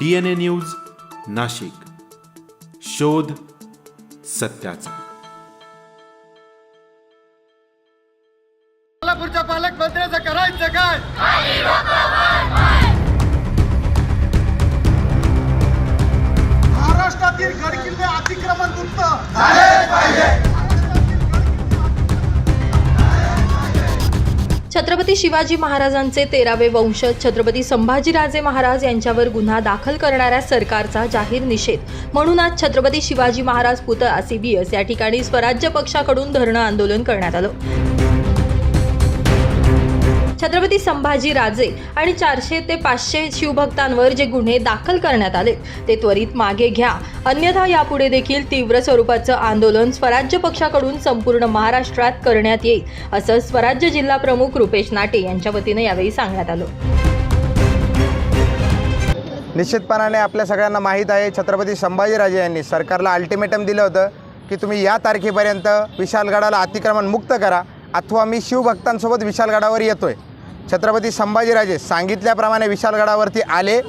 DNA news Nashik. शोध सत्याचा. सोलापूरच्या पालकमंत्र्याचं करायचं काय? महाराष्ट्रातील गडकिल्ले अतिक्रमण मुक्त. छत्रपती शिवाजी महाराजांचे तेरावे वंशज छत्रपती संभाजीराजे महाराज यांच्यावर गुन्हा दाखल करणाऱ्या सरकारचा जाहीर निषेध. म्हणून आज छत्रपती शिवाजी महाराज पुतळा सीबीएस या ठिकाणी स्वराज्य पक्षाकडून धरणं आंदोलन करण्यात आलं. छत्रपती संभाजी राजे आणि चारशे ते पाचशे शिवभक्तांवर जे गुन्हे दाखल करण्यात आले ते त्वरित मागे घ्या. अन्यथा यापुढे देखील तीव्र स्वरूपाचं आंदोलन स्वराज्य पक्षाकडून संपूर्ण महाराष्ट्रात करण्यात येईल असं स्वराज्य जिल्हा प्रमुख रुपेश नाटे यांच्या वतीनं यावेळी सांगण्यात आलं. निश्चितपणाने आपल्या सगळ्यांना माहीत आहे छत्रपती संभाजीराजे यांनी सरकारला अल्टिमेटम दिलं होतं की तुम्ही या तारखेपर्यंत विशालगडाला अतिक्रमण मुक्त करा. अथवा मी शिवभक्तांसोबत विशालगडावर येतो आहे छत्रपती संभाजीराजे सांगितल्याप्रमाणे विशालगडावरती आले.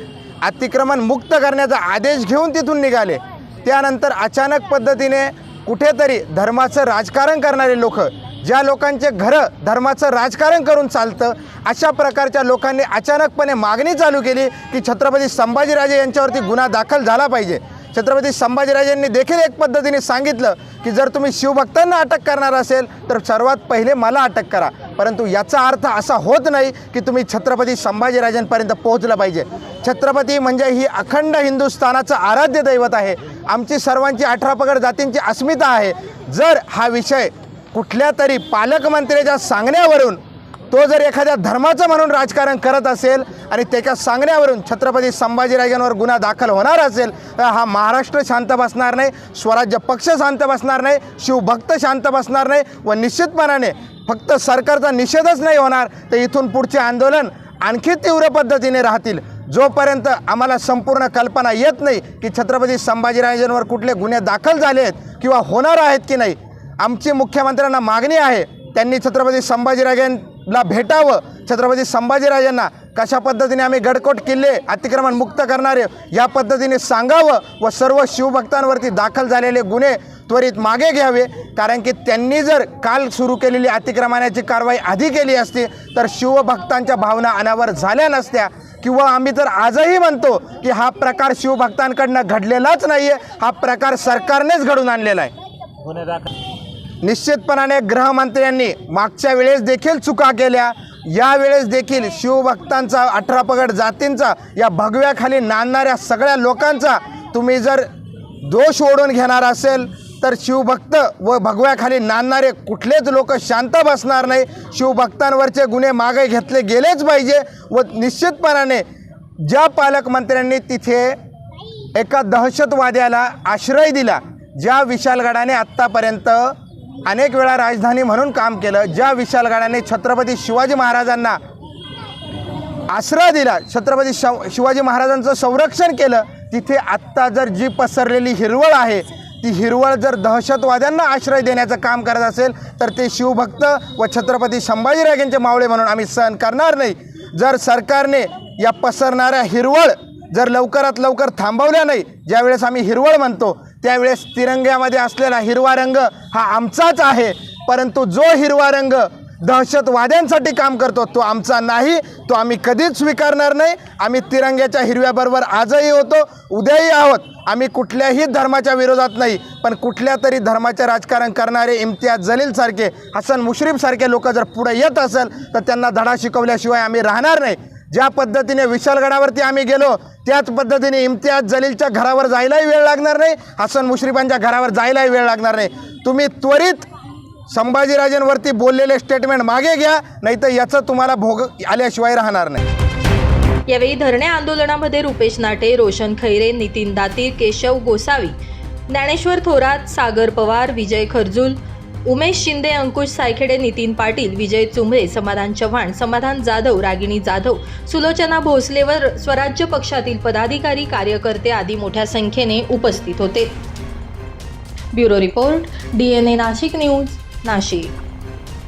अतिक्रमण मुक्त करण्याचा आदेश घेऊन तिथून निघाले. त्यानंतर अचानक पद्धतीने कुठेतरी धर्माचं राजकारण करणारे लोक ज्या लोकांचे घरं धर्माचं राजकारण करून चालतं अशा प्रकारच्या लोकांनी अचानकपणे मागणी चालू केली की छत्रपती संभाजीराजे यांच्यावरती गुन्हा दाखल झाला पाहिजे. छत्रपती संभाजीराजांनी देखील एक पद्धतीने सांगितलं की जर तुम्ही शिवभक्तांना अटक करणार असेल तर सर्वात पहिले मला अटक करा. परंतु याचा अर्थ असा होत नाही की तुम्ही छत्रपती संभाजीराजांपर्यंत पोहोचलं पाहिजे. छत्रपती म्हणजे ही अखंड हिंदुस्थानाचं आराध्य दैवत आहे. आमची सर्वांची अठरा पगड जातींची अस्मिता आहे. जर हा विषय कुठल्या तरी पालकमंत्र्याच्या सांगण्यावरून तो जर एखाद्या धर्माचं म्हणून राजकारण करत असेल आणि त्याच्या सांगण्यावरून छत्रपती संभाजीराजांवर गुन्हा दाखल होणार असेल तर हा महाराष्ट्र शांत बसणार नाही स्वराज्य पक्ष शांत बसणार नाही शिवभक्त शांत बसणार नाही व निश्चितपणाने फक्त सरकारचा निषेधच नाही होणार तर इथून पुढचे आंदोलन आणखी तीव्र पद्धतीने राहतील. जोपर्यंत आम्हाला संपूर्ण कल्पना येत नाही की छत्रपती संभाजीराजांवर कुठले गुन्हे दाखल झाले आहेत किंवा होणार आहेत की नाही आमची मुख्यमंत्र्यांना मागणी आहे त्यांनी छत्रपती ला भेटावं. छत्रपती संभाजीराजांना कशा पद्धतीने आम्ही गडकोट किल्ले अतिक्रमण मुक्त करणारे या पद्धतीने सांगावं व सर्व शिवभक्तांवरती दाखल झालेले गुन्हे त्वरित मागे घ्यावे. कारण की त्यांनी जर काल सुरू केलेली अतिक्रमणाची कारवाई आधी केली असती तर शिवभक्तांच्या भावना अनावर झाल्या नसत्या. किंवा आम्ही तर आजही म्हणतो की हा प्रकार शिवभक्तांकडनं घडलेलाच नाही आहे हा प्रकार सरकारनेच घडून आणलेला आहे. निश्चितपणाने गृहमंत्र्यांनी मागच्या वेळेस देखील चुका केल्या. यावेळेस देखील शिवभक्तांचा अठरा पगड जातींचा या भगव्याखाली नांदणाऱ्या सगळ्या लोकांचा तुम्ही जर दोष ओढून घेणार असेल तर शिवभक्त व भगव्याखाली नांदणारे कुठलेच लोक शांत बसणार नाही. शिवभक्तांवरचे गुन्हे मागे घेतले गेलेच पाहिजे व निश्चितपणाने ज्या पालकमंत्र्यांनी तिथे एका दहशतवाद्याला आश्रय दिला ज्या विशालगडाने आत्तापर्यंत अनेक वेळा राजधानी म्हणून काम केलं. ज्या विशालगडाने छत्रपती शिवाजी महाराजांना आश्रय दिला छत्रपती शिवाजी महाराजांचं संरक्षण केलं तिथे आत्ता जर जी पसरलेली हिरवळ आहे ती हिरवळ जर दहशतवाद्यांना आश्रय देण्याचं काम करत असेल तर ते शिवभक्त व छत्रपती संभाजीराजांचे मावळे म्हणून आम्ही सहन करणार नाही. जर सरकारने या पसरणाऱ्या हिरवळ जर लवकरात लवकर थांबवल्या नाही ज्यावेळेस आम्ही हिरवळ म्हणतो त्यावेळेस तिरंग्यामध्ये असलेला हिरवा रंग हा आमचाच आहे. परंतु जो हिरवा रंग दहशतवाद्यांसाठी काम करतो तो आमचा नाही. तो आम्ही कधीच स्वीकारणार नाही. आम्ही तिरंग्याच्या हिरव्याबरोबर आजही होतो उद्याही आहोत. आम्ही कुठल्याही धर्माच्या विरोधात नाही पण कुठल्या तरी धर्माचे राजकारण करणारे इम्तियाज जलीलसारखे हसन मुश्रीफसारखे लोक जर पुढे येत असेल तर त्यांना धडा शिकवल्याशिवाय आम्ही राहणार नाही. ज्या पद्धतीने विशालगडावरती आम्ही गेलो त्याच पद्धतीने इम्तियाज जलीलच्या घरावर जायलाही वेळ लागणार नाही हसन मुश्रीफांच्या घरावर जायलाही वेळ लागणार नाही. तुम्ही त्वरित संभाजीराजेंवरती बोललेले स्टेटमेंट मागे घ्या नाही तर याचं तुम्हाला भोग आल्याशिवाय राहणार नाही. यावेळी धरणे आंदोलनामध्ये रुपेश नाटे रोशन खैरे नितीन दातीर केशव गोसावी ज्ञानेश्वर थोरात सागर पवार विजय खरजूल उमेश शिंदे अंकुश सायखेडे नितीन पाटील विजय चुंबळे समाधान चव्हाण समाधान जाधव रागिणी जाधव सुलोचना भोसलेवर स्वराज्य पक्षातील पदाधिकारी कार्यकर्ते आदी मोठ्या संख्येने उपस्थित होते. Bureau report D N A Nashik news Nashik.